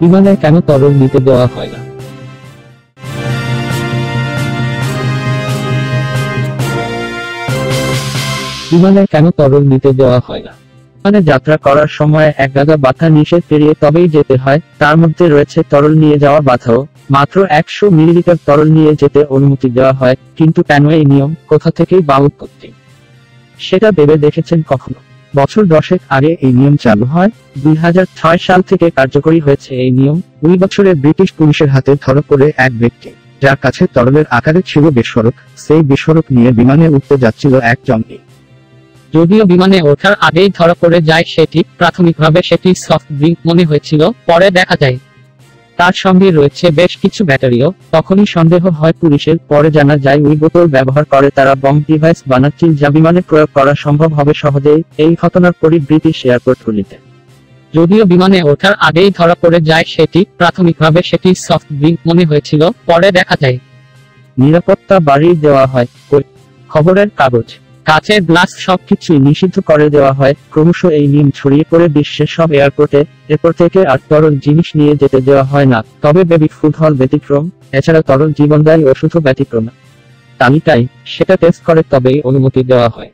বিমানে কেন তরল নিতে দেওয়া হয় না? বিমানে কেন তরল নিতে দেওয়া হয় না? মানে যাত্রা করার সময় এক গাদা বাধা নিষেধ পেরিয়ে তবেই যেতে হয়, তার মধ্যে রয়েছে তরল নিয়ে যাওয়া বাধাও। মাত্র একশো মিলিলিটার তরল নিয়ে যেতে অনুমতি দেওয়া হয়, কিন্তু কেন এই নিয়ম? কোথা থেকেই বা উৎপত্তি? সেটা ভেবে দেখেছেন কখনো? বছর দশেক আগে এই নিয়ম চালু হয়। দুই সাল থেকে কার্যকরী হয়েছে এই নিয়ম। দুই বছরে ব্রিটিশ পুলিশের হাতে ধরা পড়ে এক ব্যক্তি, যার কাছে তরলের আকারে ছিল বিস্ফোরক সেই বিস্ফোরক নিয়ে বিমানে উঠতে যাচ্ছিল এক জঙ্গি। যদিও বিমানে ওঠার আগেই ধরা পড়ে যায় সেটি, প্রাথমিকভাবে সেটি সফট ড্রিঙ্ক মনে হয়েছিল, পরে দেখা যায়। তার সঙ্গে রয়েছে বেশ কিছু ব্যাটারিও, তখনই সন্দেহ হয় পুলিশের, পরে জানা যায় ওই বোতল ব্যবহার করে তারা বম ডিভাইস বানাচ্ছিল যা বিমানে প্রয়োগ করা সম্ভব হবে সহজেই, এই ঘটনার পরই ব্রিটিশ এয়ারপোর্টগুলিতে যদিও বিমানে ওঠার আগেই ধরা পড়ে যায় সেটি, প্রাথমিকভাবে সেটি সফট ড্রিঙ্ক মনে হয়েছিল, পরে দেখা যায়। নিরাপত্তা বাড়িয়ে দেওয়া হয়। খবরের কাগজ। কাচের গ্লাস সব কিছুই নিষিদ্ধ করে দেওয়া হয়। ক্রমশ এই নিম ছড়িয়ে পড়ে বিশ্বের সব এয়ারপোর্টে এরপর থেকে আর তরল জিনিস নিয়ে যেতে দেওয়া হয় না। তবে বেবি ফুড হল ব্যতিক্রম। এছাড়া তরল জীবনদায়ী ওষুধও ব্যতিক্রম। তালিকায় সেটা টেস্ট করে তবেই অনুমতি দেওয়া হয়।